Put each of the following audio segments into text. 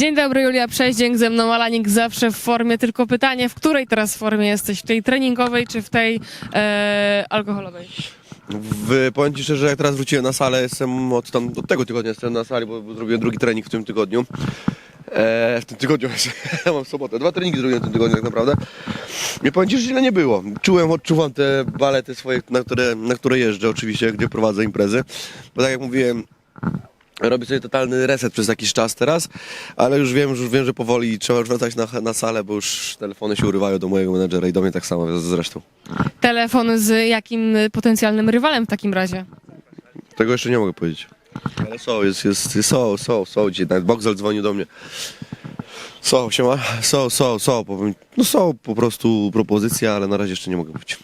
Dzień dobry, Julia Przeździęk, ze mną Alanik, zawsze w formie, tylko pytanie, w której teraz formie jesteś? W tej treningowej czy w tej e, alkoholowej? W, powiem Ci szczerze, jak teraz wróciłem na salę, jestem od, tam, od tego tygodnia jestem na sali, bo, bo zrobiłem drugi trening w tym tygodniu. E, w tym tygodniu, mam sobotę, dwa treningi zrobiłem w tym tygodniu tak naprawdę. Nie powiem Ci, że źle nie było. Czułem, odczuwam te balety swoje, na które, na które jeżdżę oczywiście, gdzie prowadzę imprezy. Bo tak jak mówiłem, robię sobie totalny reset przez jakiś czas teraz, ale już wiem, już wiem, że powoli trzeba już wracać na, na salę, bo już telefony się urywają do mojego menedżera i do mnie tak samo zresztą. Telefon z jakim potencjalnym rywalem w takim razie? Tego jeszcze nie mogę powiedzieć. Ale są, jest, jest, są, są, są dzisiaj. Nawet Boxel dzwonił do mnie. Są, siema. Są, są, są. Powiem, no są po prostu propozycje, ale na razie jeszcze nie mogę mówić.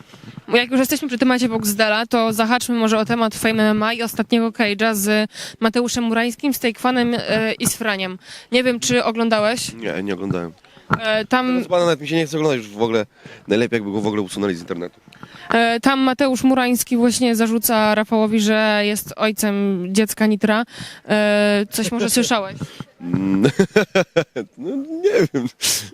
Jak już jesteśmy przy temacie Boxdela, to zahaczmy może o temat Fame MMA i ostatniego cage'a z Mateuszem Murańskim, z Tejkwanem e, i z Franiem. Nie wiem, czy oglądałeś? Nie, nie oglądałem. E, tam, Chyba nawet mi się nie chce oglądać już w ogóle. Najlepiej jakby go w ogóle usunęli z internetu. e, tam Mateusz Murański właśnie zarzuca Rafałowi, że jest ojcem dziecka Nitra. E, coś może słyszałeś? Mm, no, nie wiem,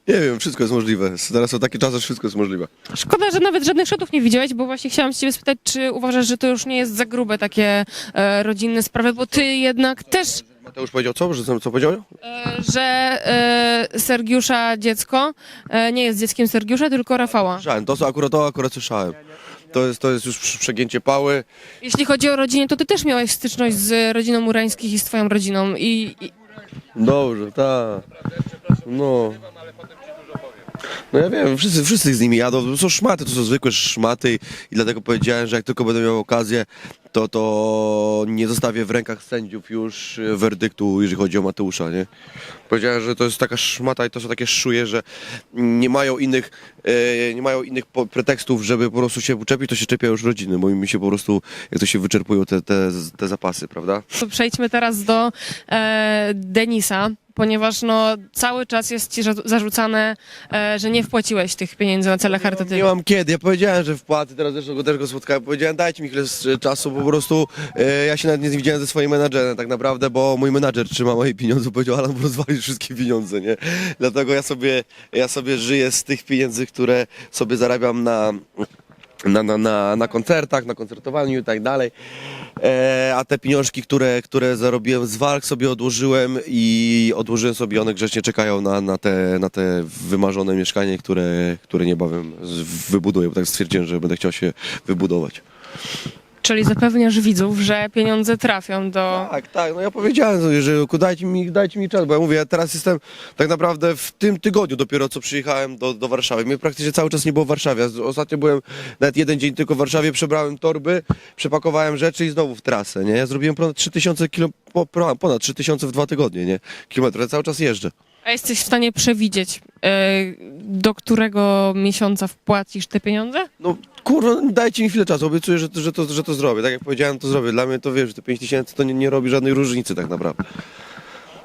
nie wiem, wszystko jest możliwe. Teraz są takie czasy, że wszystko jest możliwe. Szkoda, że nawet żadnych szotów nie widziałeś, bo właśnie chciałam ciebie spytać, czy uważasz, że to już nie jest za grube takie e, rodzinne sprawy, bo ty jednak też, Mateusz powiedział co? Że co co powiedział? e, że e, Sergiusza dziecko e, nie jest dzieckiem Sergiusza, tylko Rafała. Słyszałem, to co akurat, to akurat słyszałem. To jest, to jest już przy- przegięcie pały. Jeśli chodzi o rodzinę, to ty też miałeś styczność z rodziną Murańskich i z twoją rodziną i, i Dobrze, tak. No. No ja wiem, wszyscy, wszyscy z nimi jadą. To są szmaty, to są zwykłe szmaty i dlatego powiedziałem, że jak tylko będę miał okazję, to, to nie zostawię w rękach sędziów już e, werdyktu, jeżeli chodzi o Mateusza, nie? Powiedziałem, że to jest taka szmata i to są takie szuje, że nie mają innych, e, nie mają innych pretekstów, żeby po prostu się uczepić, to się czepia już rodziny, bo mi się po prostu, jak to się wyczerpują te, te, te zapasy, prawda? przejdźmy teraz do e, Denisa, ponieważ no, cały czas jest ci za- zarzucane, e, że nie wpłaciłeś tych pieniędzy na cele Nie charytatywne. mam kiedy. Ja powiedziałem, że wpłaty, teraz zresztą go też go spotkałem. Powiedziałem, dajcie mi chwilę s- czasu, po prostu e, ja się nawet nie widziałem ze swoim menadżerem tak naprawdę, bo mój menadżer trzyma moje pieniądze, powiedział, Alan, bo rozwalisz wszystkie pieniądze, nie? Dlatego ja sobie, ja sobie żyję z tych pieniędzy, które sobie zarabiam na, na, na, na, na koncertach, na koncertowaniu i tak dalej. E, a te pieniążki, które, które zarobiłem z walk sobie odłożyłem i odłożyłem sobie, one grzecznie czekają na, na, te, na te wymarzone mieszkanie, które, które niebawem wybuduję, bo tak stwierdziłem, że będę chciał się wybudować. Czyli zapewniasz widzów, że pieniądze trafią do... Tak, tak, no ja powiedziałem, że dajcie mi, dajcie mi czas, bo ja mówię, ja teraz jestem tak naprawdę w tym tygodniu dopiero co przyjechałem do, do Warszawy. Mnie praktycznie cały czas nie było w Warszawie. Ostatnio byłem nawet jeden dzień tylko w Warszawie, przebrałem torby, przepakowałem rzeczy i znowu w trasę, nie? Ja zrobiłem ponad 3000 kilo, po- po- ponad 3000 w dwa tygodnie, nie? Kilometrów, ja cały czas jeżdżę. A jesteś w stanie przewidzieć, e, do którego miesiąca wpłacisz te pieniądze? No kurwa, dajcie mi chwilę czasu, obiecuję, że, to- że, to, że to zrobię. Tak jak powiedziałem, to zrobię. Dla mnie to wiesz, że te 5000 to nie, nie robi żadnej różnicy tak naprawdę.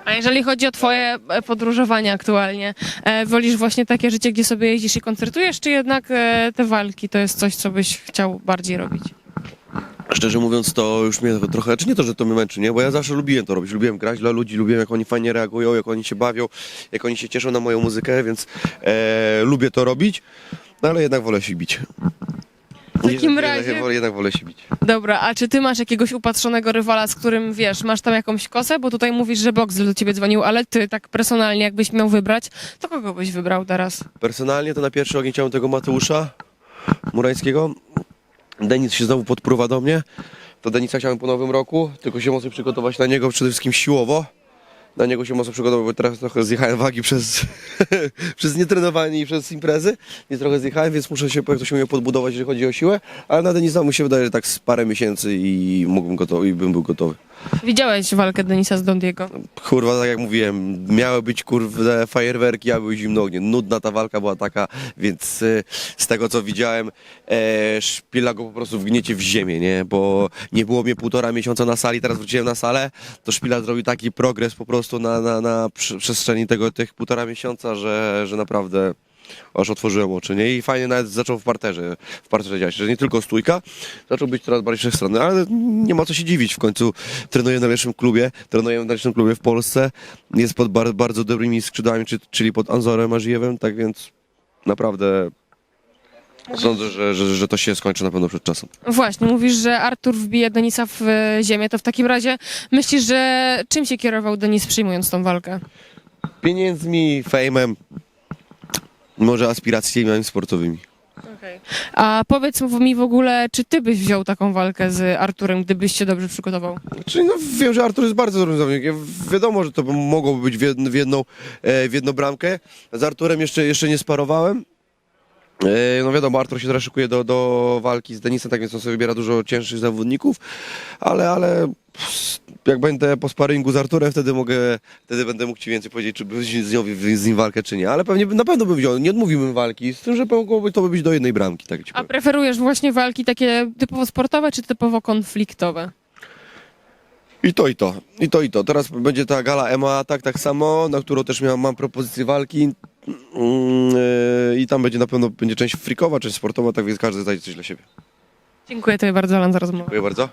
A jeżeli chodzi o twoje e, podróżowanie aktualnie, e, wolisz właśnie takie życie, gdzie sobie jeździsz i koncertujesz, czy jednak e, te walki to jest coś, co byś chciał bardziej robić? Szczerze mówiąc, to już mnie trochę, czy nie to, że to mnie męczy, nie? Bo ja zawsze lubiłem to robić, lubiłem grać dla ludzi, lubiłem jak oni fajnie reagują, jak oni się bawią, jak oni się cieszą na moją muzykę, więc e, lubię to robić, no ale jednak wolę się bić. W takim jednak, razie- Jednak, jednak wolę się bić. Dobra, a czy ty masz jakiegoś upatrzonego rywala, z którym wiesz, masz tam jakąś kosę? Bo tutaj mówisz, że Boxel do ciebie dzwonił, ale ty tak personalnie, jakbyś miał wybrać, to kogo byś wybrał teraz? Personalnie to na pierwszy ogień chciałem tego Mateusza Murańskiego. Denis się znowu podpruwa do mnie. To Denisa chciałem po nowym roku, tylko się mocno przygotować na niego, przede wszystkim siłowo. Na niego się mocno przygotować, bo teraz trochę zjechałem wagi przez, przez nietrenowanie i przez imprezy. Nie trochę zjechałem, więc muszę się, jak to się umie podbudować, jeżeli chodzi o siłę. Ale na Denisa mu się wydaje, że tak z parę miesięcy i mógłbym gotowy, i bym był gotowy. Widziałeś walkę Denisa z Dondiego. Kurwa, tak jak mówiłem, miały być kurwa fajerwerki, a były zimno ognie. Nudna ta walka była taka, więc y, z tego co widziałem, e, szpila go po prostu wgniecie w ziemię, nie? Bo nie było mnie półtora miesiąca na sali, teraz wróciłem na salę, to szpila zrobił taki progres po prostu na, na, na prze- przestrzeni tego, tych półtora miesiąca, że, że naprawdę aż otworzyłem oczy, nie? I fajnie nawet zaczął w parterze, w parterze działać, że nie tylko stójka, zaczął być coraz bardziej wszechstronny, ale nie ma co się dziwić, w końcu trenuje w najlepszym klubie, trenuje w najlepszym klubie w Polsce, jest pod bar- bardzo dobrymi skrzydłami, czy- czyli pod Anzorem Ażijewem, tak więc naprawdę sądzę, że, że, że to się skończy na pewno przed czasem. Właśnie, mówisz, że Artur wbije Denisa w e, ziemię, to w takim razie myślisz, że czym się kierował Denis przyjmując tą walkę? Pieniędzmi, fejmem, może aspiracjami sportowymi. A powiedz mi w ogóle, czy ty byś wziął taką walkę z Arturem, gdybyś się dobrze przygotował? Czyli no, wiem, że Artur jest bardzo dobrym zawodnikiem. Wiadomo, że to by mogłoby być w, jed, w, jedną, e, w jedną bramkę. Z Arturem jeszcze, jeszcze nie sparowałem. E, No wiadomo, Artur się teraz szykuje do, do walki z Denisem, tak więc on sobie wybiera dużo cięższych zawodników, ale, ale ps, jak będę po sparingu z Arturem, wtedy mogę, wtedy będę mógł ci więcej powiedzieć, czy bym z, nią, z nim walkę, czy nie. Ale pewnie na pewno bym wziął, nie odmówiłbym walki, z tym, że mogłoby to być do jednej bramki, tak ci A powiem. preferujesz właśnie walki takie typowo sportowe, czy typowo konfliktowe? I to, i to. I to, i to. Teraz będzie ta gala EMA, tak, tak samo, na którą też miałem, mam propozycję walki. Yy, I tam będzie na pewno będzie część frikowa, część sportowa, tak więc każdy znajdzie coś dla siebie. Dziękuję tobie bardzo, Alan, za rozmowę. Dziękuję bardzo.